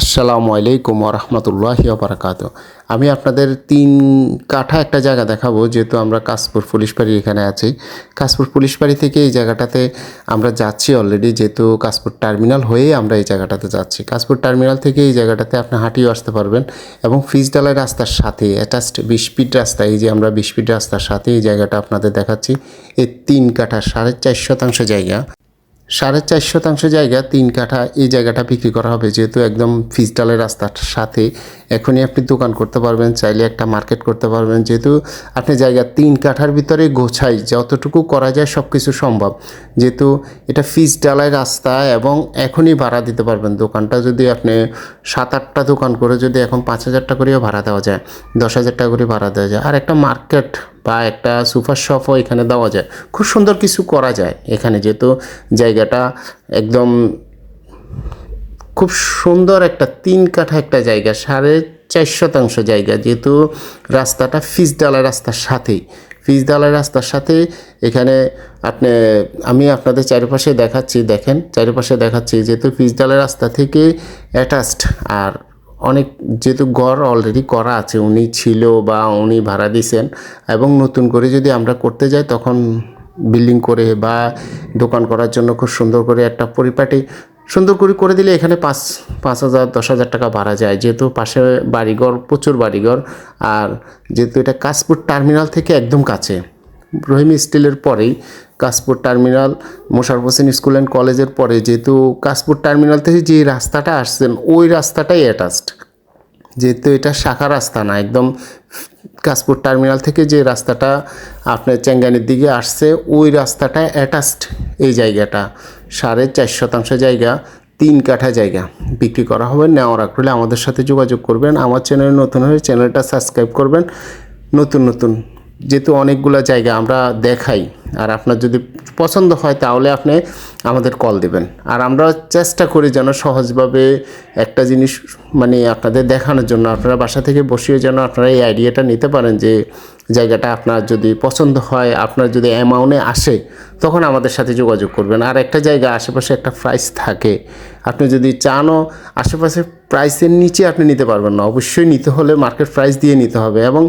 আসসালামু আলাইকুম রহমতুল্লাহি বারাকাত আমি আপনাদের তিন কাঠা একটা জায়গা দেখাবো, যেহেতু আমরা কাশপুর পুলিশ বাড়ি এখানে আছি। কাশপুর পুলিশ বাড়ি থেকে এই জায়গাটাতে আমরা যাচ্ছি অলরেডি যেহেতু কাশপুর টার্মিনাল হয়ে আমরা এই জায়গাটাতে যাচ্ছি। কাশপুর টার্মিনাল থেকে এই জায়গাটাতে আপনি হাঁটিয়ে আসতে পারবেন এবং ফিজডালাই রাস্তার সাথে অ্যাটাচড বিশ ফিট রাস্তা, এই যে আমরা বিশ ফিট রাস্তার সাথে এই জায়গাটা আপনাদের দেখাচ্ছি। এই তিন কাঠা সাড়ে চার শতাংশ জায়গা। সাড়ে চার শতাংশ জায়গা তিন কাঠা এই জায়গাটা বিক্রি করা হবে, যেহেতু একদম ফিজডালের রাস্তার সাথে। এখনই আপনি দোকান করতে পারবেন, চাইলে একটা মার্কেট করতে পারবেন। যেহেতু আপনি জায়গা তিন কাঠার ভিতরে গোছাই, যতটুকু করা যায় সব কিছু সম্ভব। যেহেতু এটা ফিজডালের রাস্তা এবং এখনই ভাড়া দিতে পারবেন। দোকানটা যদি আপনি সাত আটটা দোকান করে যদি এখন পাঁচ হাজার টাকা করেও ভাড়া দেওয়া যায়, দশ হাজার টাকা করে ভাড়া দেওয়া যায়। আর একটা মার্কেট বা একটা সুপার শপও এখানে দেওয়া যায়। খুব সুন্দর কিছু করা যায়। এখানে যেহেতু জায়গাটা একদম খুব সুন্দর একটা তিন কাঠা একটা জায়গা, সাড়ে চার শতাংশ জায়গা। যেহেতু রাস্তাটা ফিজডালা রাস্তার সাথেই। ফিজডালা রাস্তার সাথে এখানে আপনি, আমি আপনাদের চারিপাশে দেখাচ্ছি, দেখেন, চারিপাশে দেখাচ্ছি যেহেতু ফিজডালা রাস্তা থেকে অ্যাটাচড আর অনেক যেহেতু ঘর অলরেডি করা আছে, উনি ছিল বা উনি ভাড়া দিয়েছেন এবং নতুন করে যদি আমরা করতে যাই তখন বিল্ডিং করে বা দোকান করার জন্য খুব সুন্দর করে একটা পরিপাটি সুন্দর করে করে দিলে এখানে পাঁচ পাঁচ হাজার, দশ হাজার টাকা ভাড়া যায়। যেহেতু পাশে বাড়িঘর, প্রচুর বাড়িঘর আর যেহেতু এটা কাশপুর টার্মিনাল থেকে একদম কাছে, রহিম স্টিলের পরেই Kashpur terminal, Mosharraf Hossain school and কলেজের পরে যেহেতু কাশপুর টার্মিনাল থেকে যে রাস্তাটা আসছেন, ওই রাস্তাটাই অ্যাটাচড যেহেতু এটা শাখা রাস্তা না, একদম কাশপুর টার্মিনাল থেকে যে রাস্তাটা আপনার চেঙ্গানির দিকে আসছে, ওই রাস্তাটা অ্যাটাচড এই জায়গাটা। সাড়ে চার শতাংশ জায়গা, তিন কাঠা জায়গা। বিক্রি করা হবে, নেওয়ার আগ্রহে আমাদের সাথে যোগাযোগ করবেন। আমার চ্যানেল নতুন হয়ে চ্যানেলটা সাবস্ক্রাইব করবেন। নতুন নতুন, যেহেতু অনেকগুলো জায়গা আমরা দেখাই। আর আপনার যদি পছন্দ হয় তাহলে আপনি আমাদের কল দেবেন। আর আমরা চেষ্টা করি যেন সহজভাবে একটা জিনিস মানে আপনাদের দেখানোর জন্য, আপনারা বাসা থেকে বসিয়ে যেন আপনারা এই আইডিয়াটা নিতে পারেন যে জায়গাটা আপনার যদি পছন্দ হয়, আপনার যদি অ্যামাউন্টে আসে, তখন আমাদের সাথে যোগাযোগ করবেন। আর একটা জায়গা আশেপাশে একটা প্রাইস থাকে। আপনি যদি চানও আশেপাশে প্রাইসের নিচে আপনি নিতে পারবেন না। অবশ্যই নিতে হলে মার্কেট প্রাইস দিয়ে নিতে হবে এবং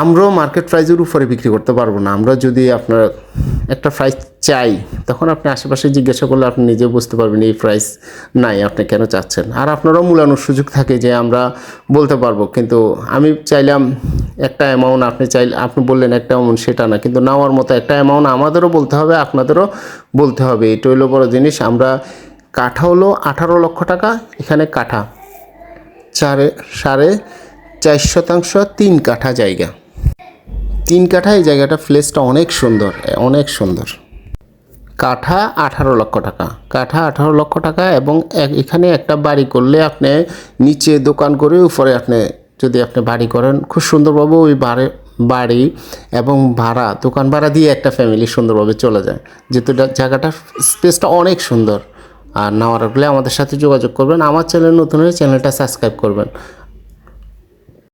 আমরাও মার্কেট প্রাইজের উপরে বিক্রি করতে পারব না। আমরা যদি আপনার একটা প্রাইস চাই, তখন আপনি আশেপাশে জিজ্ঞাসা করলে আপনি নিজে বুঝতে পারবেন এই প্রাইস নাই, আপনি কেন চাচ্ছেন। আর আপনারও মূলানোর সুযোগ থাকে যে আমরা বলতে পারব, কিন্তু আমি চাইলাম একটা অ্যামাউন্ট আপনি চাইলে, আপনি বললেন একটা অ্যামাউন্ট সেটা না। কিন্তু নেওয়ার মতো একটা অ্যামাউন্ট আমাদেরও বলতে হবে, আপনাদেরও বলতে হবে। এটা হলো বড় জিনিস, আমরা কাঠা হলো আঠারো লক্ষ টাকা, এখানে কাঠা। চারে, সাড়ে চার শতাংশ তিন কাঠা জায়গা। তিন কাঠা এই জায়গাটা প্লেসটা অনেক সুন্দর অনেক সুন্দর। কাঠা আঠারো লক্ষ টাকা, কাঠা আঠারো লক্ষ টাকা এবং এখানে একটা বাড়ি করলে আপনি নিচে দোকান করে উপরে আপনি যদি আপনি বাড়ি করেন, খুব সুন্দরভাবে ওই বাড়ি বাড়ি এবং ভাড়া, দোকান ভাড়া দিয়ে একটা ফ্যামিলি সুন্দরভাবে চলে যায়। যেহেতু জায়গাটা স্পেসটা অনেক সুন্দর। আর নেওয়ার হলে আমাদের সাথে যোগাযোগ করবেন, আমার চ্যানেল নতুন হলে চ্যানেলটা সাবস্ক্রাইব করবেন।